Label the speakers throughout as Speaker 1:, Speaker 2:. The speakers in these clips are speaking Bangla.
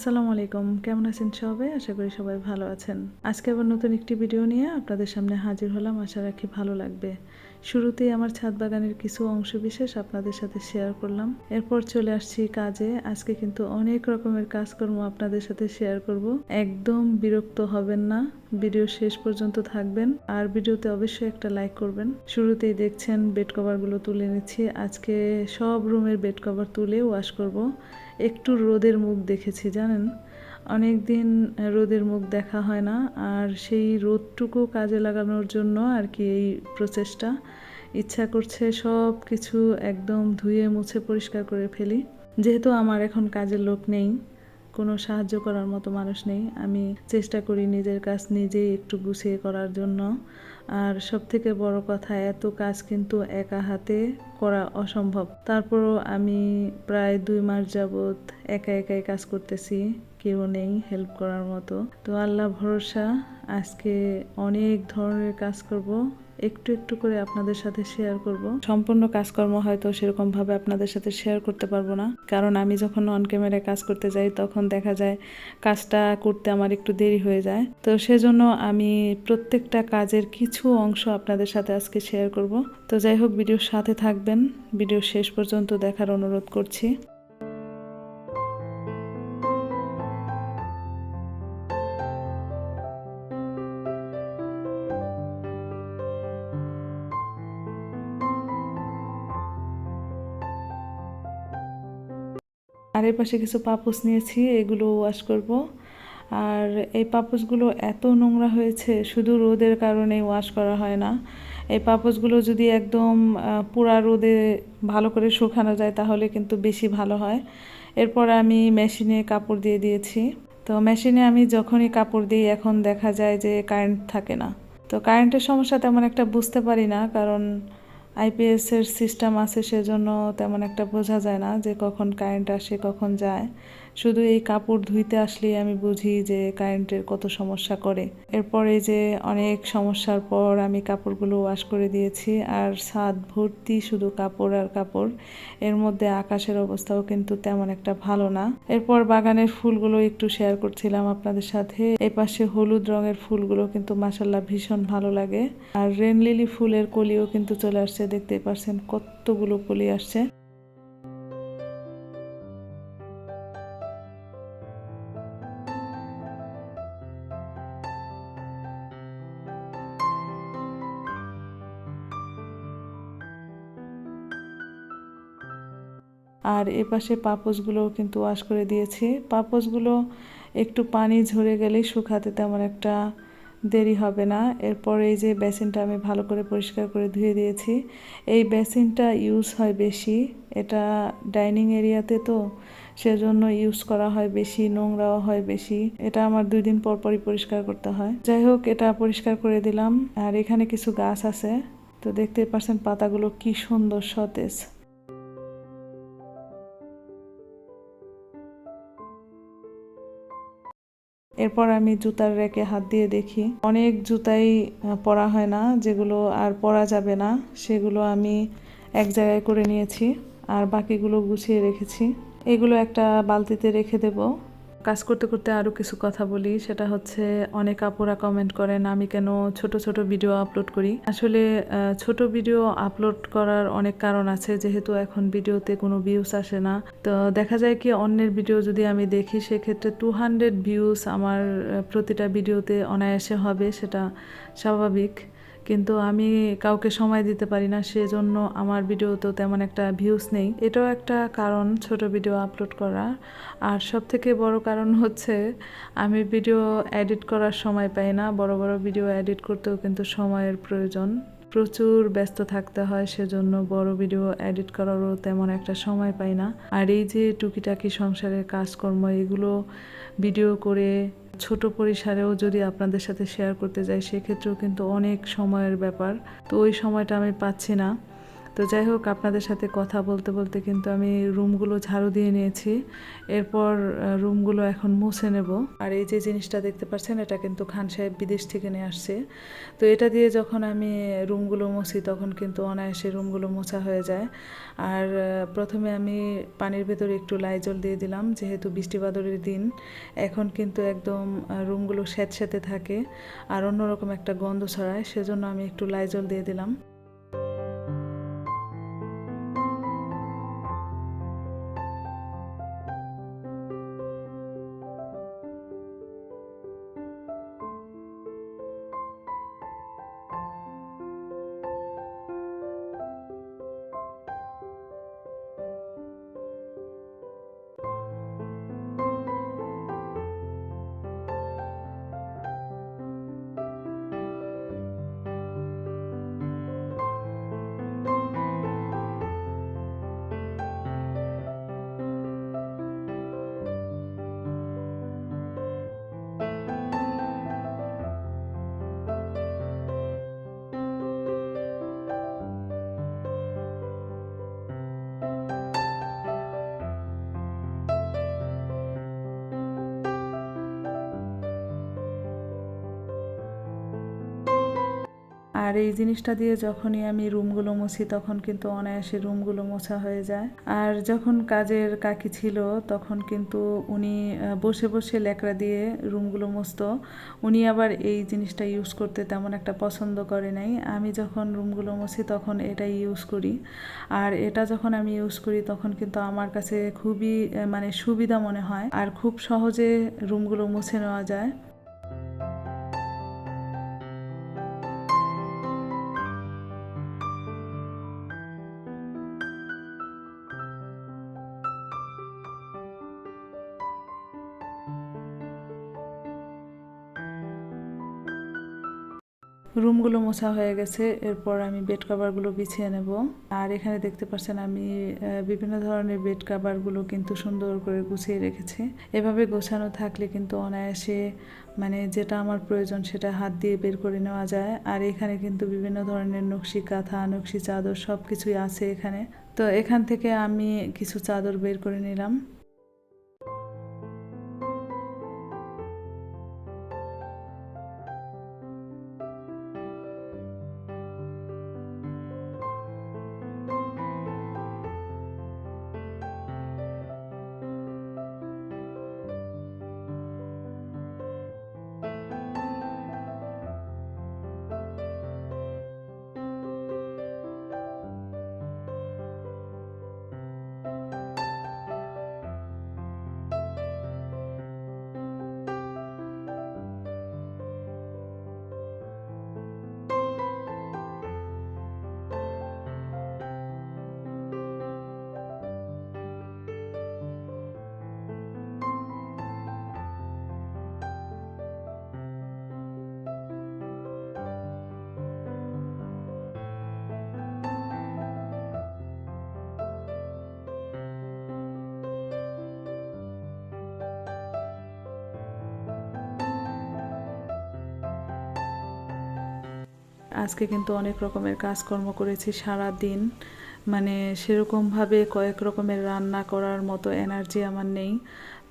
Speaker 1: আসসালামু আলাইকুম। কেমন আছেন সবাই? আশা করি সবাই ভালো আছেন। আজকে আবার নতুন একটি ভিডিও নিয়ে আপনাদের সামনে হাজির হলাম। আশা রাখি ভালো লাগবে। শুরুতেই আমার ছাদ বাগানের কিছু অংশ বিশেষ আপনাদের সাথে শেয়ার করলাম। এরপর চলে আসছি কাজে। আজকে কিন্তু অনেক রকমের কাজকর্ম আপনাদের সাথে শেয়ার করব। একদম বিরক্ত হবেন না। ভিডিও শেষ পর্যন্ত থাকবেন। আর ভিডিওতে অবশ্যই একটা লাইক করবেন। শুরুতেই দেখছেন বেড কভারগুলো তুলে নিচ্ছি। আজকে সব রুমের বেড কভার তুলে ওয়াশ করব। একটু রোদের মুখ দেখেছি, জানেন? অনেক দিন রোদের মুখ দেখা হয় না, আর সেই রোদটুকু কাজে লাগানোর জন্য আর কি এই প্রচেষ্টা। ইচ্ছা করছে সব কিছু একদম ধুয়ে মুছে পরিষ্কার করে ফেলি। যেহেতু আমার এখন কাজের লোক নেই, কোনো সাহায্য করার মতো মানুষ নেই, আমি চেষ্টা করি নিজের কাজ নিজেই একটু গুছিয়ে করার জন্য। আর সব থেকে বড় কথা, এত কাজ কিন্তু একা হাতে করা অসম্ভব। তারপরও আমি প্রায় দুই মাস যাবৎ একা একাই কাজ করতেছি, কেউ নেই হেল্প করার মতো। তো আল্লাহ ভরসা, আজকে অনেক ধরনের কাজ করব। একটু একটু করে আপনাদের সাথে শেয়ার করব। সম্পূর্ণ কাজকর্ম হয়তো সেরকম ভাবে আপনাদের সাথে শেয়ার করতে পারব না। কারণ আমি যখন অন ক্যামেরায় কাজ করতে যাই, তখন দেখা যায় কাজটা করতে আমার একটু দেরি হয়ে যায়। তো সেজন্য আমি প্রত্যেকটা কাজের কিছু অংশ আপনাদের সাথে আজকে শেয়ার করব। তো যাই হোক ভিডিওর সাথে থাকবেন। ভিডিও শেষ পর্যন্ত দেখার অনুরোধ করছি। আর এই পাশে কিছু পাপোস নিয়েছি, এগুলো ওয়াশ করব। আর এই পাপোসগুলো এত নোংরা হয়েছে, শুধু রোদের কারণে ওয়াশ করা হয় না। এই পাপোসগুলো যদি একদম পুরা রোদে ভালো করে শুকানো যায়, তাহলে কিন্তু বেশি ভালো হয়। এরপর আমি মেশিনে কাপড় দিয়ে দিয়েছি। তো মেশিনে আমি যখনই কাপড় দিই, এখন দেখা যায় যে কারেন্ট থাকে না। তো কারেন্টের সমস্যা তেমন একটা বুঝতে পারি না, কারণ আইপিএস এর সিস্টেম আছে, সেজন্য তেমন একটা বোঝা যায় না যে কখন কারেন্ট আসে, কখন যায়। শুধু এই কাপড় ধুইতে আসলেই আমি বুঝি যে কারেন্টের কত সমস্যা করে। এরপর যে অনেক সমস্যার পর আমি কাপড়গুলো ওয়াশ করে দিয়েছি, আর ছাদ ভর্তি শুধু কাপড় আর কাপড়। এর মধ্যে আকাশের অবস্থাও কিন্তু তেমন একটা ভালো না। এরপর বাগানের ফুলগুলো একটু শেয়ার করছিলাম আপনাদের সাথে। এই পাশে হলুদ রঙের ফুলগুলো কিন্তু মাসাল্লাহ ভীষণ ভালো লাগে। আর রেনলিলি ফুলের কলিও কিন্তু চলে আসছে দেখতে পারছেন কতগুলো কলি আসছে। আর এ পাশে পাপোশগুলোও কিন্তু ওয়াশ করে দিয়েছি। পাপোশগুলো একটু পানি ঝরে গেলেই শুকাতে তেমন একটা দেরি হবে না। এরপর এই যে বেসিনটা আমি ভালো করে পরিষ্কার করে ধুয়ে দিয়েছি। এই বেসিনটা ইউজ হয় বেশি। এটা ডাইনিং এরিয়াতে তো সেজন্য ইউজ করা হয় বেশি, নোংরাও হয় বেশি। এটা আমার দুই দিন পর পরই পরিষ্কার করতে হয়। যাই হোক, এটা পরিষ্কার করে দিলাম। আর এখানে কিছু গাছ আছে। তো দেখতেই পাচ্ছেন পাতাগুলো কি সুন্দর সতেজ। এরপর আমি জুতার রেকে হাত দিয়ে দেখি। অনেক জুতাই পরা হয় না, যেগুলো আর পরা যাবে না, সেগুলো আমি এক জায়গায় করে নিয়েছি আর বাকিগুলো গুছিয়ে রেখেছি। এগুলো একটা বালতিতে রেখে দেব। কাজ করতে করতে আরও কিছু কথা বলি। সেটা হচ্ছে, অনেক আপুরা কমেন্ট করেন, আমি কেন ছোট ছোট ভিডিও আপলোড করি? আসলে ছোট ভিডিও আপলোড করার অনেক কারণ আছে। যেহেতু এখন ভিডিওতে কোনো ভিউস আসে না। তো দেখা যায় কি, অন্যের ভিডিও যদি আমি দেখি, সেক্ষেত্রে টু হান্ড্রেড ভিউস আমার প্রতিটা ভিডিওতে অনায়াসে হবে, সেটা স্বাভাবিক। কিন্তু আমি কাউকে সময় দিতে পারি না, সেজন্য আমার ভিডিওতেও তেমন একটা ভিউজ নেই। এটাও একটা কারণ ছোট ভিডিও আপলোড করা। আর সব থেকে বড় কারণ হচ্ছে, আমি ভিডিও এডিট করার সময় পাই না। বড় বড় ভিডিও এডিট করতেও কিন্তু সময়ের প্রয়োজন। প্রচুর ব্যস্ত থাকতে হয়, সেজন্য বড় ভিডিও এডিট করারও তেমন একটা সময় পাই না। আর এই যে টুকিটাকি সংসারের কাজকর্ম, এগুলো ভিডিও করে ছোট পরিসরেও যদি আপনাদের সাথে শেয়ার করতে যাই, সেক্ষেত্রেও কিন্তু অনেক সময়ের ব্যাপার। তো ওই সময়টা আমি পাচ্ছি না। তো যাই হোক, আপনাদের সাথে কথা বলতে বলতে কিন্তু আমি রুমগুলো ঝাড়ু দিয়ে নিয়েছি। এরপর রুমগুলো এখন মুছে নেব। আর এই যে জিনিসটা দেখতে পাচ্ছেন, এটা কিন্তু খান সাহেব বিদেশ থেকে নিয়ে আসছে। তো এটা দিয়ে যখন আমি রুমগুলো মুছি, তখন কিন্তু অনায়াসে রুমগুলো মোছা হয়ে যায়। আর প্রথমে আমি পানির ভেতরে একটু লাইজল দিয়ে দিলাম, যেহেতু বৃষ্টি বাদলের দিন। এখন কিন্তু একদম রুমগুলো স্যাঁতস্যাঁতে থাকে, আর অন্যরকম একটা গন্ধ ছড়ায়, সেজন্য আমি একটু লাইজল দিয়ে দিলাম। আর এই জিনিসটা দিয়ে যখনই আমি রুমগুলো মুছি, তখন কিন্তু অনায়াসে রুমগুলো মোছা হয়ে যায়। আর যখন কাজের কাকি ছিল, তখন কিন্তু উনি বসে বসে লেকড়া দিয়ে রুমগুলো মুছতো। উনি আবার এই জিনিসটা ইউজ করতে তেমন একটা পছন্দ করে নাই। আমি যখন রুমগুলো মুছি, তখন এটাই ইউজ করি। আর এটা যখন আমি ইউজ করি, তখন কিন্তু আমার কাছে খুবই মানে সুবিধা মনে হয়। আর খুব সহজে রুমগুলো মুছে নেওয়া যায়। রুমগুলো মোছা হয়ে গেছে, এরপর আমি বেড কাভারগুলো বিছিয়ে নেব। আর এখানে দেখতে পাচ্ছেন আমি বিভিন্ন ধরনের বেড কাভারগুলো কিন্তু সুন্দর করে গুছিয়ে রেখেছি। এভাবে গোছানো থাকলে কিন্তু অনায়াসে মানে যেটা আমার প্রয়োজন সেটা হাত দিয়ে বের করে নেওয়া যায়। আর এখানে কিন্তু বিভিন্ন ধরনের নকশি কাঁথা, নকশি চাদর সব কিছুই আছে এখানে। তো এখান থেকে আমি কিছু চাদর বের করে নিলাম। আজকে কিন্তু অনেক রকমের কাজকর্ম করেছি সারা দিন মানে সেরকমভাবে কয়েক রকমের রান্না করার মতো এনার্জি আমার নেই।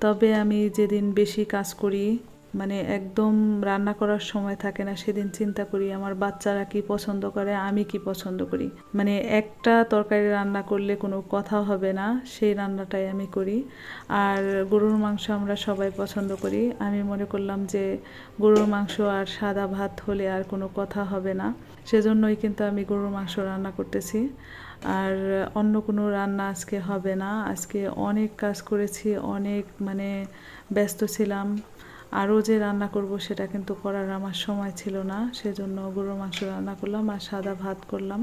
Speaker 1: তবে আমি যেদিন বেশি কাজ করি মানে একদম রান্না করার সময় থাকে না, সেদিন চিন্তা করি আমার বাচ্চারা কি পছন্দ করে, আমি কি পছন্দ করি। মানে একটা তরকারি রান্না করলে কোনো কথা হবে না, সেই রান্নাটাই আমি করি। আর গরুর মাংস আমরা সবাই পছন্দ করি। আমি মনে করলাম যে গরুর মাংস আর সাদা ভাত হলে আর কোনো কথা হবে না। সেজন্যই কিন্তু আমি গরুর মাংস রান্না করতেছি। আর অন্য কোনো রান্না আজকে হবে না। আজকে অনেক কাজ করেছি, অনেক মানে ব্যস্ত ছিলাম। আরও যে রান্না করব সেটা কিন্তু করার আমার সময় ছিল না, সেজন্য গরুর মাংস রান্না করলাম আর সাদা ভাত করলাম।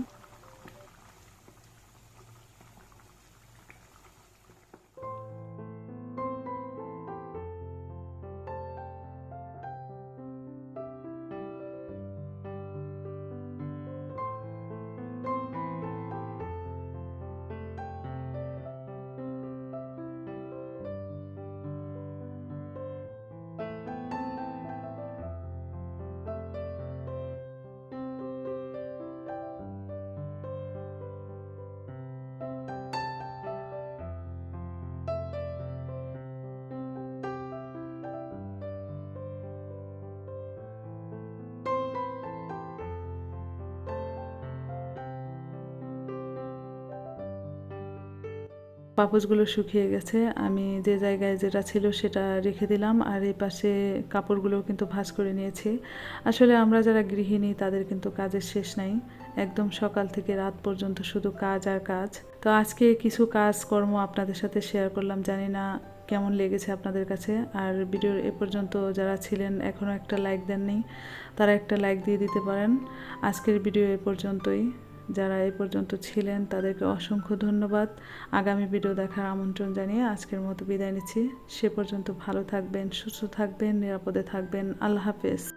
Speaker 1: পাপোশগুলো শুকিয়ে গেছে, আমি যে জায়গায় যেটা ছিল সেটা রেখে দিলাম আর এই পাশে কাপড়গুলো কিন্তু ভাঁজ করে নিয়েছি। আসলে আমরা যারা গৃহিণী তাদের কিন্তু কাজের শেষ নাই, একদম সকাল থেকে রাত পর্যন্ত শুধু কাজ আর কাজ। তো আজকে কিছু কাজকর্ম আপনাদের সাথে শেয়ার করলাম, জানি না কেমন লেগেছে আপনাদের কাছে। আর ভিডিওর এ পর্যন্ত যারা ছিলেন এখনও একটা লাইক দেননি, তারা একটা লাইক দিয়ে দিতে পারেন। আজকের ভিডিও এ পর্যন্তই। যারা এ পর্যন্ত ছিলেন, তাদেরকে অসংখ্য ধন্যবাদ। আগামী ভিডিও দেখার আমন্ত্রণ জানিয়ে আজকের মতো বিদায় নিচ্ছি। সে পর্যন্ত ভালো থাকবেন, সুস্থ থাকবেন, নিরাপদে থাকবেন। আল্লাহ হাফেজ।